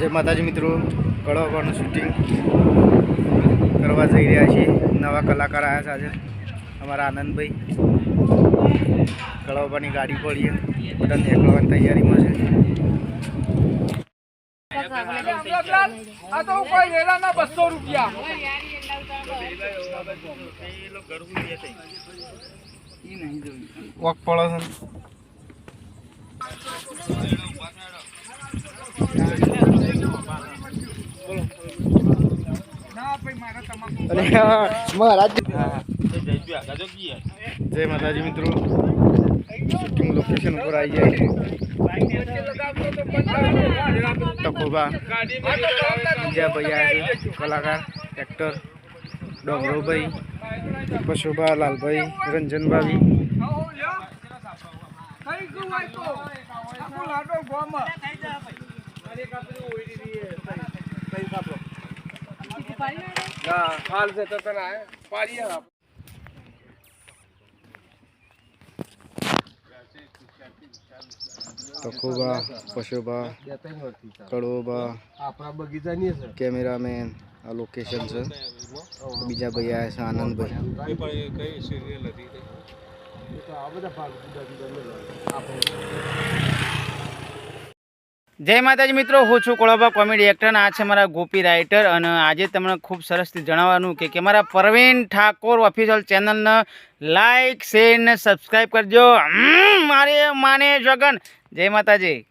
જય માતાજી મિત્રો કળવાવાનું શૂટિંગ કરવા જઈ રહ્યા છીએ. નવા કલાકાર આવ્યા છે આજે. અમારા આનંદભાઈ. કળવાની ગાડી પડી છે બધા નીકળવાની તૈયારીમાં છે. બસો રૂપિયા વોક પડો છે ના હા, મહારાજ જય માતાજી મિત્રો. શૂટિંગ લોકેશન ઉપર આવી જાય ટકોબા બીજા ભાઈ કલાકાર એક્ટર ડોંગરોભાઈ પશુભા લાલભાઈ રંજનભાઈ. કઈ ગયું હોય તો આખું લાડો ગોમાં ના હાલ છે તો તને આ પાડીએ આપ ટકોબા પશુભા કડોબા આપણા બગીચાની છે કેમેરામેન આ લોકેશન છે બીજા ભાઈ આવ્યા છે આનંદભાઈ આ બધા ભાગ જુદા જુદા જય માતાજી મિત્રો, હું છું કોળાબા કોમેડી એક્ટર આ છે મારા ગોપી રાઇટર અને આજે તમને ખૂબ સરસથી જણાવવાનું કે કે મારા પ્રવીણ ઠાકોર ઓફિશિયલ ચેનલને લાઈક શેર ને સબસ્ક્રાઈબ કરજો. મારે માને જગન. જય માતાજી.